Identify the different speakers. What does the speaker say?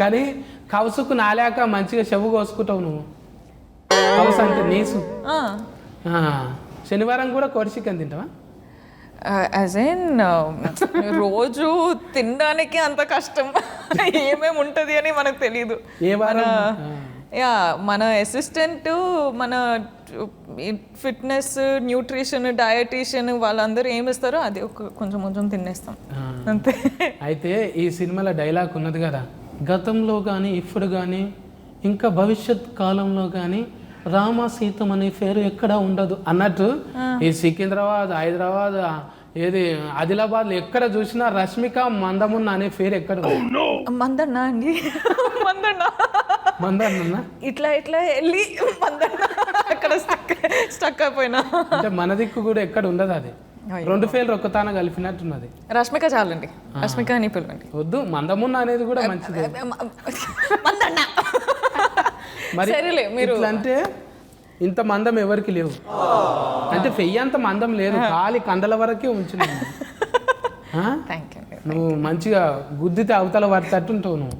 Speaker 1: కానీ కవసుకు నాలాక మంచిగా చెవు కోసుకుంటావు నువ్వు. కవసు అంటే నీసు. శనివారం కూడా కోడి చికెన్ తింటావా?
Speaker 2: యాజ్ ఇన్ రోజు తినడానికి అంత కష్టం. ఏమేమి ఉంటుంది అని మనకు తెలియదు
Speaker 1: ఏ వారం?
Speaker 2: యా మన అసిస్టెంట్ మన ఫిట్నెస్ న్యూట్రిషన్ డయటీషియన్ వాళ్ళందరూ ఏమి ఇస్తారో అది ఒక కొంచెం కొంచెం తినేస్తాం. అంతే.
Speaker 1: అయితే ఈ సినిమాలో డైలాగ్ ఉన్నది కదా గతంలో కానీ ఇప్పుడు కానీ ఇంకా భవిష్యత్ కాలంలో కానీ రామ సీతం అనే పేరు ఎక్కడ ఉండదు. అన్నట్టు ఈ సికింద్రాబాద్ హైదరాబాద్ ఏది ఆదిలాబాద్ ఎక్కడ చూసినా రష్మిక మందమున్న అనే పేరు ఎక్కడ?
Speaker 2: మందన్న అండి? మందన్న?
Speaker 1: మందన్న
Speaker 2: ఇట్లా ఇట్లా వెళ్ళి మందన్న అక్కడ స్టక్ స్టక్ అయిపోయినా.
Speaker 1: అంటే మన దిక్కు కూడా ఎక్కడ ఉండదు అది. రెండు పేర్లు ఒక్కతాన కలిపినట్టున్నది.
Speaker 2: రష్మిక చాలండి. రష్మిక అని పిలవండి.
Speaker 1: వద్దు మందమున్న అనేది కూడా మంచిది.
Speaker 2: మందన్న.
Speaker 1: మరి
Speaker 2: సరేలే మీరు
Speaker 1: అంటే ఇంత మందం ఎవరికి లేవు. అంటే పెయ్యంత మందం లేదు. ఖాళీ కండల వరకే ఉంచున్నాను
Speaker 2: యూ
Speaker 1: నువ్వు మంచిగా గుద్దితే అవతల పడతట్టు ఉంటావు నువ్వు.